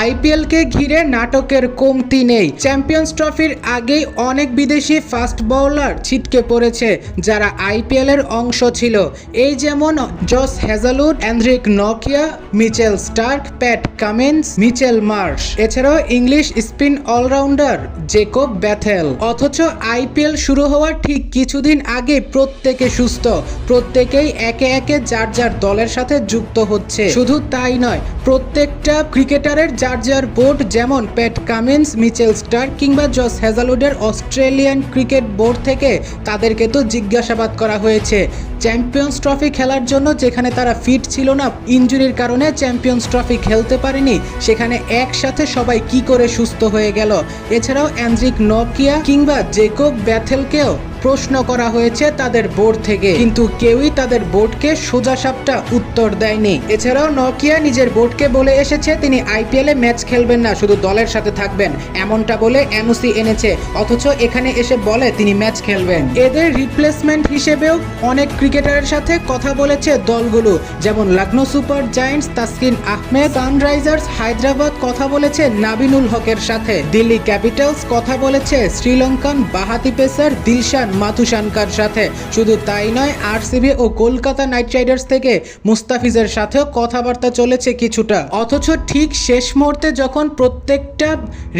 আইপিএলকে ঘিরে নাটকের কমতি নেই। চ্যাম্পিয়ন্স ট্রফির আগেই অনেক বিদেশি ফাস্ট বোলার ছিটকে পড়েছে, যারা আইপিএল এর অংশ ছিল। এই যেমন Josh Hazlewood Anrich Nokia, Mitchell Starc, Pat Cummins, Mitchell Marsh. এছাড়াও English spin all rounder Jacob Bethell. অথচ আইপিএল শুরু হওয়ার ঠিক কিছুদিন আগে প্রত্যেকে সুস্থ, প্রত্যেকেই একে একে যার যার দলের সাথে যুক্ত হচ্ছে। শুধু তাই নয় প্রত্যেকটা ক্রিকেটারের যার যার বোর্ড যেমন প্যাট কামিন্স, মিচেল স্টার কিংবা জস হ্যাজালুডের অস্ট্রেলিয়ান ক্রিকেট বোর্ড থেকে তাদেরকে তো জিজ্ঞাসাবাদ করা হয়েছে। চ্যাম্পিয়ন্স ট্রফি খেলার জন্য যেখানে তারা ফিট ছিল না ইঞ্জুরির কারণে চ্যাম্পিয়ন্স ট্রফি খেলতে পারেনি, সেখানে একসাথে সবাই কি করে সুস্থ হয়ে গেল? এছাড়াও অ্যান্ড্রিক নকিয়া কিংবা জেকব ব্যাথেলকেও প্রশ্ন করা হয়েছে তাদের বোর্ড থেকে। কিন্তু কেউই তাদের বোর্ডকে সোজাসাপটা উত্তর দেয়নি। এছাড়াও নকিয়া নিজের বোর্ডকে বলে এসেছে, তিনি আইপিএল ম্যাচ খেলবেন না, শুধু দলের সাথে থাকবেন। এমনটা বলে এনওসি এনেছে, অথচ এখানে এসে বলে তিনি ম্যাচ খেলবেন। এদের রিপ্লেসমেন্ট হিসেবেও অনেক ক্রিকেটারের সাথে কথা বলেছে দলগুলো, যেমন Lucknow super giants, Taskin Ahmed, sunrisers, Hyderabad কথা বলেছে নাবিনুল হকের সাথে। দিল্লি ক্যাপিটালস কথা বলেছে শ্রীলঙ্কান বাহাতি পেসার দিলশান মাথুসানকার সাথে। শুধু তাই নয়, আরসিবি ও কলকাতা নাইট রাইডার্স থেকে মুস্তাফিজের সাথেও কথাবার্তা চলেছে কিছুটা। অথচ ঠিক শেষ মুহূর্তে যখন প্রত্যেকটা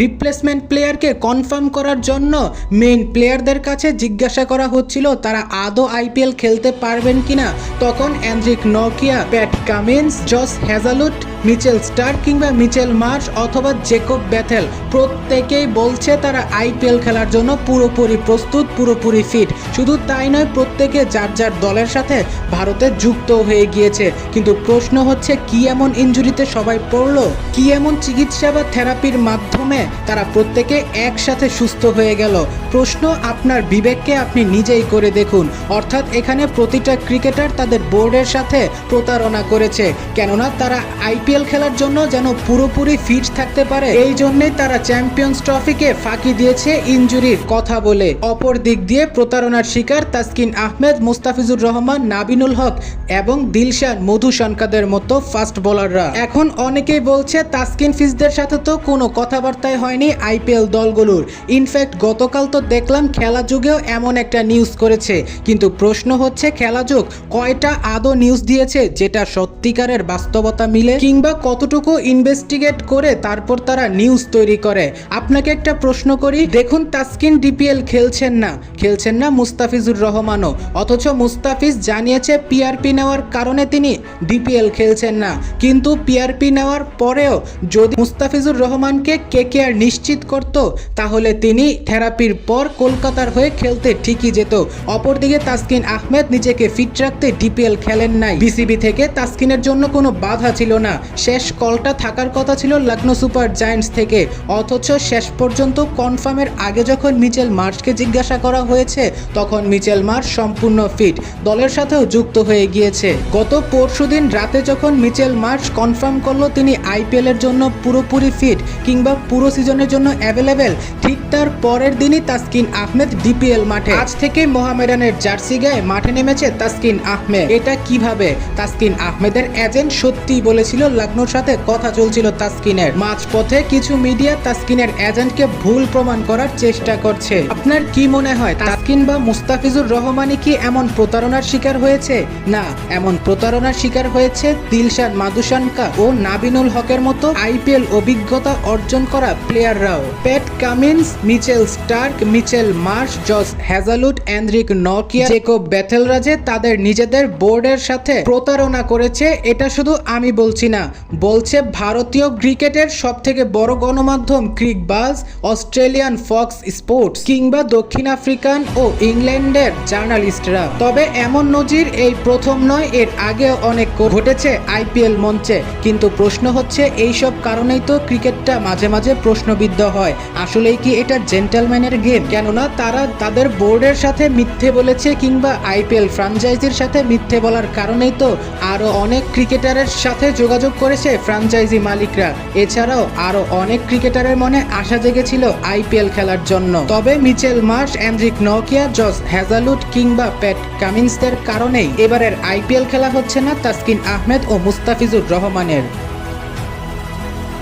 রিপ্লেসমেন্ট প্লেয়ারকে কনফার্ম করার জন্য মেইন প্লেয়ারদের কাছে জিজ্ঞাসা করা হচ্ছিল, তারা আদৌ আইপিএল খেলতে পারবেন কিনা, তখন Anrich Nokia, Pat Cummins, Josh Hazlewood, Mitchell Starc কিংবা মিচেল মার্শ অথবা জেকব ব্যাথেল প্রত্যেকেই বলছে তারা আইপিএল খেলার জন্য পুরোপুরি প্রস্তুত, পুরোপুরি ফিট শুধু তাই নয়, প্রত্যেকে যার যার দলের সাথে ভারতে যুক্ত হয়ে গিয়েছে। কিন্তু প্রশ্ন হচ্ছে, কি এমন ইনজুরিতে সবাই পড়ল? কি এমন চিকিৎসা বা থেরাপির মাধ্যমে তারা প্রত্যেকে একসাথে সুস্থ হয়ে গেল? প্রশ্ন আপনার বিবেককে আপনি নিজেই করে দেখুন। অর্থাৎ এখানে প্রতিটা ক্রিকেটার তাদের বোর্ডের সাথে প্রতারণা করেছে। কেননা তারা আইপিএল খেলার জন্য যেন পুরোপুরি ফিট থাকতে পারে, এই জন্যই তারা চ্যাম্পিয়ন্স ট্রফিকে ফাঁকি দিয়েছে ইনজুরির কথা বলে। অপর দিক দিয়ে প্রতারণার শিকার তাসকিন আহমেদ, মুস্তাফিজুর রহমান, নাবিনুল হক এবং দিলশান মধু সনকাদের মতো ফাস্ট বোলাররা। এখন অনেকেই বলছে তাসকিন ফিজদের সাথে তো কোনো কথাবার্তাই হয়নি আইপিএল দলগুলোর। ইনফ্যাক্ট গতকাল তো দেখলাম খেলা যুগেও এমন একটা নিউজ করেছে। কিন্তু প্রশ্ন হচ্ছে খেলা যুগ কয়টা আদৌ নিউজ দিয়েছে যেটা সত্যিকারের বাস্তবতা মিলে? কিংবা কতটুকু ইনভেস্টিগেট করে তারপর তারা নিউজ তৈরি করে? আপনাকে একটা প্রশ্ন করি, দেখুন তাসকিন ডিপিএল খেলছেন না। খেলছেন না মুস্তাফিজুর রহমানও। অথচ মুস্তাফিজ জানিয়েছে পিআরপি নেওয়ার কারণে তিনি ডিপিএল খেলছেন না। কিন্তু পিআরপি নেওয়ার পরেও যদি মুস্তাফিজুর রহমানকে কেকেআর নিশ্চিত করত, তাহলে তিনি থেরাপির পর কলকাতার হয়ে খেলতে ঠিকই যেত। অপরদিকে তাসকিন আহমেদ নিজেকে ফিট রাখতে ডিপিএল খেলেন নাই। বিসিবি থেকে তাসকিনের জন্য কোনো বাধা ছিল না। শেষ কলটা থাকার কথা ছিল লখনৌ সুপার জায়ান্টস থেকে। অথচ শেষ পর্যন্ত কনফার্মের আগে যখন মিচেল মার্চকে জিজ্ঞাসা করা হয়েছে তখন মিচেল মার্চ সম্পূর্ণ ফিট। দলের সাথেও যুক্ত হয়ে গিয়েছে। গত পরশুদিন রাতে যখন মিচেল মার্চ কনফার্ম করল তিনি আইপিএল এর জন্য পুরোপুরি ফিট কিংবা পুরো সিজনের জন্য অ্যাভেলেবেল, ঠিক তার পরের দিনই তাসকিন আহমেদ ডিপিএল মাঠে। আজ থেকে মোহামেডানের জার্সি গায়ে মাঠে নেমেছে তাসকিন আহমেদ। এটা কীভাবে? তাসকিন আহমেদের এজেন্ট সত্যি বলেছিল লখনৌর সাথে কথা চলছিল তাসকিনের। মাঝপথে কিছু মিডিয়া তাসকিনের এজেন্টকে ভুল প্রমাণ করার চেষ্টা করছে। আপনার কি মনে হয় তাসকিন বা মুস্তাফিজুর রহমানই কি এমন প্রতারণার শিকার হয়েছে? না, এমন প্রতারণার শিকার হয়েছে দিলশান মাদুসানকা ও নাবিনুল হকের মতো আইপিএল অভিজ্ঞতা অর্জন করা প্লেয়াররাও। Pat Cummins, Mitchell Starc, Mitchell Marsh Josh Hazlewood Anrich Nokia, Jacob ব্যাথেলরাজে তাদের নিজেদের বোর্ডের সাথে প্রতারণা করেছে। এটা শুধু আমি বলছি না, বলছে ভারতীয় ক্রিকেটের সব থেকে বড় গণমাধ্যম ক্রিকবাজ, অস্ট্রেলিয়ান ফক্স স্পোর্টস কিংবা দক্ষিণ আফ্রিকান ও ইংল্যান্ডের জার্নালিস্টরা। তবে এমন নজির এই প্রথম নয়, এর আগে অনেক ঘটেছে আইপিএল মঞ্চে। কিন্তু প্রশ্ন হচ্ছে, এইসব কারণেই তো ক্রিকেটটা মাঝে মাঝে প্রশ্নবিদ্ধ হয়। আসলেই কি এটা জেন্টেলম্যানের গেম? কেননা তারা তাদের বোর্ডের সাথে মিথ্যে বলেছে কিংবা আইপিএল ফ্রাঞ্চাইজির সাথে মিথ্যে বলার কারণেই তো আরও অনেক ক্রিকেটারের সাথে যোগাযোগ করেছে ফ্রাঞ্চাইজি মালিকরা। এছাড়াও আরও অনেক ক্রিকেটারের মনে আশা জেগেছিল আইপিএল খেলার জন্য। তবে মিচেল মার্শ অ্যান্ড্রিক নকিয়া জস হ্যাজালুট কিংবা প্যাট কামিন্সদের কারণেই এবারের আইপিএল খেলা হচ্ছে না তাসকিন আহমেদ ও মুস্তাফিজুর রহমানের।